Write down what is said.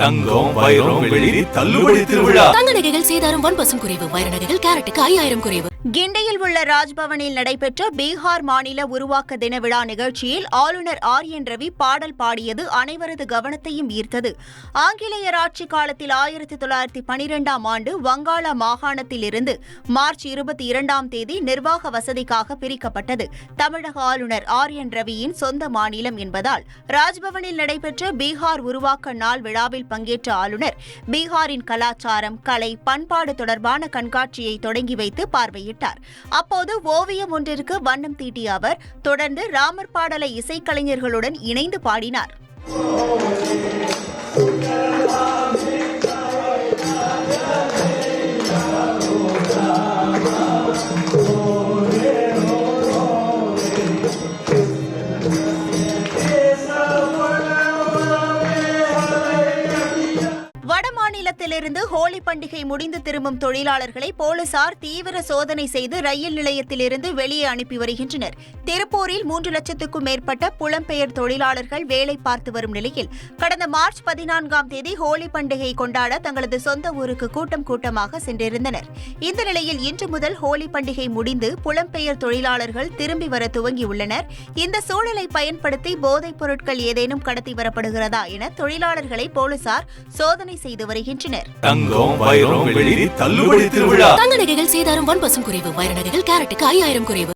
தங்கம் வைரம் வெள்ளி தள்ளுபடி திருவிழா. தங்க நகைகள் சேதாரம் ஒன் பர்சன்ட் குறைவு. வைர நகைகள் கேரட்டுக்கு ஐயாயிரம் குறைவு. கிண்டியில் உள்ள ராஜ்பவனில் நடைபெற்ற பீகார் மாநில உருவாக்க தின விழா நிகழ்ச்சியில் ஆளுநர் ஆர் என் ரவி பாடல் பாடியது அனைவரது கவனத்தையும் ஈர்த்தது. ஆங்கிலேயர் ஆட்சி காலத்தில் ஆயிரத்தி தொள்ளாயிரத்தி பனிரெண்டாம் ஆண்டு வங்காள மாகாணத்தில் இருந்து மார்ச் இருபத்தி இரண்டாம் தேதி நிர்வாக வசதிக்காக பிரிக்கப்பட்டது. தமிழக ஆளுநர் ஆர் என் ரவியின் சொந்த மாநிலம் என்பதால் ராஜ்பவனில் நடைபெற்ற பீகார் உருவாக்க நாள் விழாவில் பங்கேற்ற ஆளுநர். பீகாரின் கலாச்சாரம் கலை பண்பாடு தொடர்பான கண்காட்சியை தொடங்கி வைத்து பார்வையிட்டார். அப்போது ஓவியம் ஒன்றிற்கு வண்ணம் தீட்டிய அவர் தொடர்ந்து ராமர் பாடலை இசைக்கலைஞர்களுடன் இணைந்து பாடினார். வடமாநிலத்திலிருந்து ஹோலி பண்டிகை முடிந்து திரும்பும் தொழிலாளர்களை போலீசார் தீவிர சோதனை செய்து ரயில் நிலையத்திலிருந்து வெளியே அனுப்பி வருகின்றனர். திருப்பூரில் மூன்று லட்சத்துக்கும் மேற்பட்ட புலம்பெயர் தொழிலாளர்கள் வேலை பார்த்து வரும் நிலையில் கடந்த மார்ச் பதினான்காம் தேதி ஹோலி பண்டிகை கொண்டாட தங்களது சொந்த ஊருக்கு கூட்டம் கூட்டமாக சென்றிருந்தனர். இந்த நிலையில் இன்று முதல் ஹோலி பண்டிகை முடிந்து புலம்பெயர் தொழிலாளர்கள் திரும்பி வர துவங்கியுள்ளனர். இந்த சூழலை பயன்படுத்தி போதைப் பொருட்கள் ஏதேனும் கடத்தி வரப்படுகிறதா என தொழிலாளர்களை போலீசார் சோதனை செய்து வருகின்றனர். தங்கம் வைரம் வெள்ளி தள்ளுபடி திருவிழா. தங்க நகைகள் சேதாரம் ஒன் பர்சன்ட் குறைவு வைர நகைகள் கேரட்டுக்கு ஐயாயிரம் குறைவு.